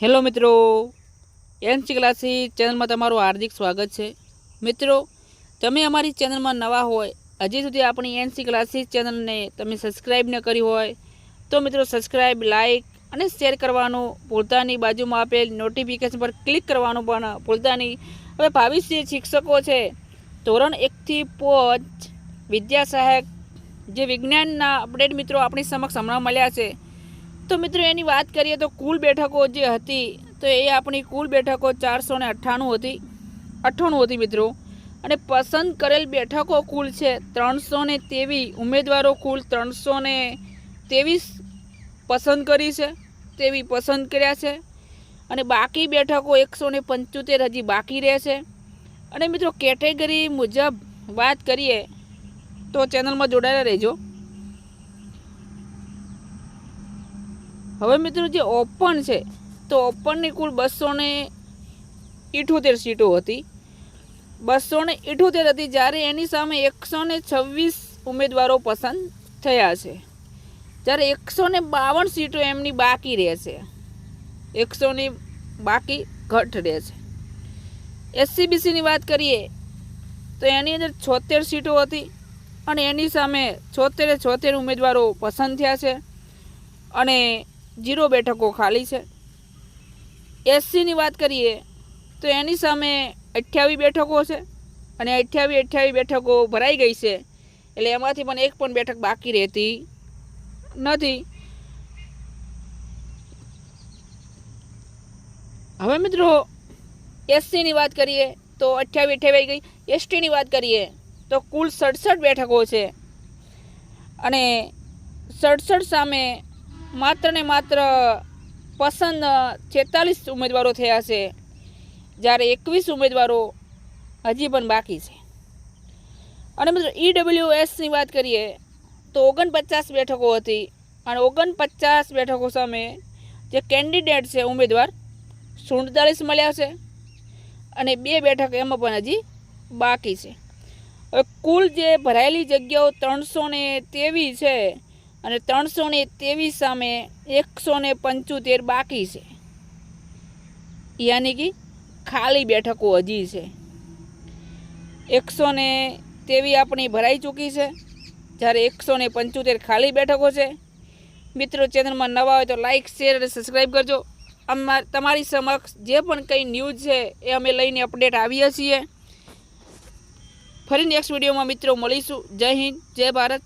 Hello મિત્રો, NC classy ચેનલમાં તમારું હાર્દિક સ્વાગત છે. મિત્રો, તમે અમારી ચેનલમાં નવા હોય, હજી સુધી આપણી એનસી ક્લાસીસ ચેનલને તમે સબસ્ક્રાઈબ ન કરી હોય, તો મિત્રો સબસ્ક્રાઈબ લાઇક અને શેર કરવાનું ભૂલતા બાજુમાં આપેલ નોટિફિકેશન પર ક્લિક કરવાનું પણ નહીં હવે ભાવિ શિક્ષકો છે, ધોરણ એકથી પાંચ વિદ્યા સહાયક જે વિજ્ઞાનના અપડેટ મિત્રો આપણી સમક્ષ હમણાં મળ્યા છે તો મિત્રો, એની વાત કરીએ તો કુલ બેઠકો જે હતી, તો એ આપણી કુલ બેઠકો ચારસો ને અઠ્ઠાણું હતી અઠ્ઠાણું હતી મિત્રો. અને પસંદ કરેલ બેઠકો કુલ છે ત્રણસો ને તેવી ઉમેદવારો કુલ ત્રણસો ને ત્રેવીસ પસંદ કરી છે તેવી પસંદ કર્યા છે. અને બાકી બેઠકો એકસો ને પંચોતેર હજી બાકી રહેશે અને મિત્રો, કેટેગરી મુજબ વાત કરીએ તો ચેનલમાં જોડાયેલા રહેજો. હવે મિત્રો જે ઓપન છે, તો ઓપનની કુલ બસો ને ઇઠોતેર સીટો હતી. બસો ને ઇઠોતેર હતી જ્યારે એની સામે એકસો ને છવ્વીસ ઉમેદવારો પસંદ થયા છે. જ્યારે એકસો ને બાવન સીટો એમની બાકી રહેશે એકસો ની બાકી ઘટ રહેશે એસસીબીસીની વાત કરીએ, તો એની અંદર છોતેર સીટો હતી અને એની સામે છોતેરે છોતેર ઉમેદવારો પસંદ થયા છે. અને જીરો બેઠકો ખાલી છે. એસસીની વાત કરીએ તો એની સામે અઠ્યાવીસ બેઠકો છે અને અઠ્યાવીસ અઠ્યાવીસ બેઠકો ભરાઈ ગઈ છે. એટલે એમાંથી પણ એક પણ બેઠક બાકી રહેતી નથી. હવે મિત્રો એસસીની વાત કરીએ તો અઠ્યાવીસ અઠ્યાવી ગઈ. એસટીની વાત કરીએ તો કુલ સડસઠ બેઠકો છે. અને સડસઠ સામે માત્ર ને માત્ર પસંદ છેતાલીસ ઉમેદવારો થયા છે. જ્યારે એકવીસ ઉમેદવારો હજી પણ બાકી છે. અને મિત્રો ઈડબ્લ્યુ એસની વાત કરીએ, તો ઓગણપચાસ બેઠકો હતી. અને ઓગણપચાસ બેઠકો સામે જે કેન્ડિડેટ છે, ઉમેદવાર સુડતાલીસ મળ્યા છે. અને બે બેઠક એમાં પણ હજી બાકી છે. હવે કુલ જે ભરાયેલી જગ્યાઓ ત્રણસો ને તેવી છે અને ત્રણસો ને ત્રેવીસ સામે એકસો ને પંચોતેર બાકી છે. યાની કે ખાલી બેઠકો હજી છે. એકસો ને તેવી આપણી ભરાઈ ચૂકી છે. જ્યારે એકસો ને પંચોતેર ખાલી બેઠકો છે. મિત્રો, ચેનલમાં નવા હોય તો લાઈક શેર અને સબસ્ક્રાઈબ કરજો. અમાર તમારી સમક્ષ જે પણ કંઈ ન્યૂઝ છે એ અમે લઈને અપડેટ આવીએ છીએ. ફરી નેક્સ્ટ વિડીયોમાં મિત્રો મળીશું. જય હિન્દ, જય ભારત.